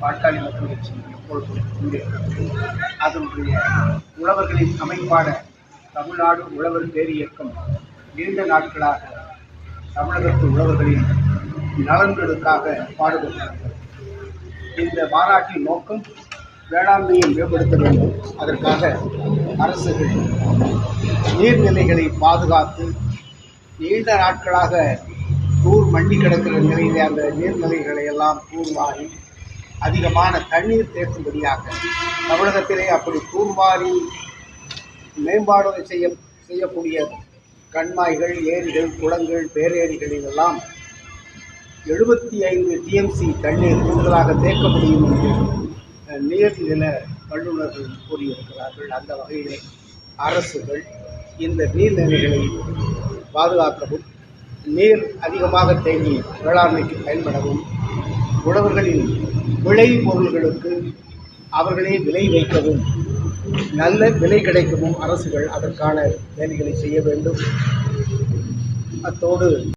பாட்டாளி மக்கள் கட்சி எப்பொழுதும் கொண்டிருக்கிறது. அதனுடைய உழவர்களின் அமைப்பான தமிழ்நாடு உழவர் பேரியக்கம் நீண்ட நாட்களாக தமிழகத்து உழவர்களின் நலன்களுக்காக பாடுபடுகிறது இந்த மாநாட்டின் நோக்கம் வேளாண்மையை மேம்படுத்த வேண்டும். அதற்காக அரசுகள் நீர்நிலைகளை பாதுகாத்து நீண்ட நாட்களாக தூர் மண்டி கிடக்கிற நிலையிலே அந்த நீர்நிலைகளை எல்லாம் தூர்வாரி அதிகமான தண்ணீர் தேக்கும்படியாக தமிழகத்திலே அப்படி தூர்வாரி மேம்பாடு செய்ய செய்யக்கூடிய கண்மாய்கள் ஏரிகள் குளங்கள் பேரேரிகள் இதெல்லாம் எழுபத்தி ஐந்து டிஎம்சி தண்ணீர் கூடுதலாக தேக்க முடியும் என்று அஹ், நீர்நில வல்லுநர்கள் கூறியிருக்கிறார்கள். அந்த வகையிலே அரசுகள் இந்த நீர்நிலைகளை பாதுகாக்கவும் நீர் அதிகமாக தேங்கி வேளாண்மைக்கு பயன்படவும் உழவர்களின் விளை பொருள்களுக்கு அவர்களே விலை வைக்கவும் நல்ல விலை கிடைக்கவும் அரசுகள் அதற்கான வேலைகளை செய்ய வேண்டும். அத்தோடு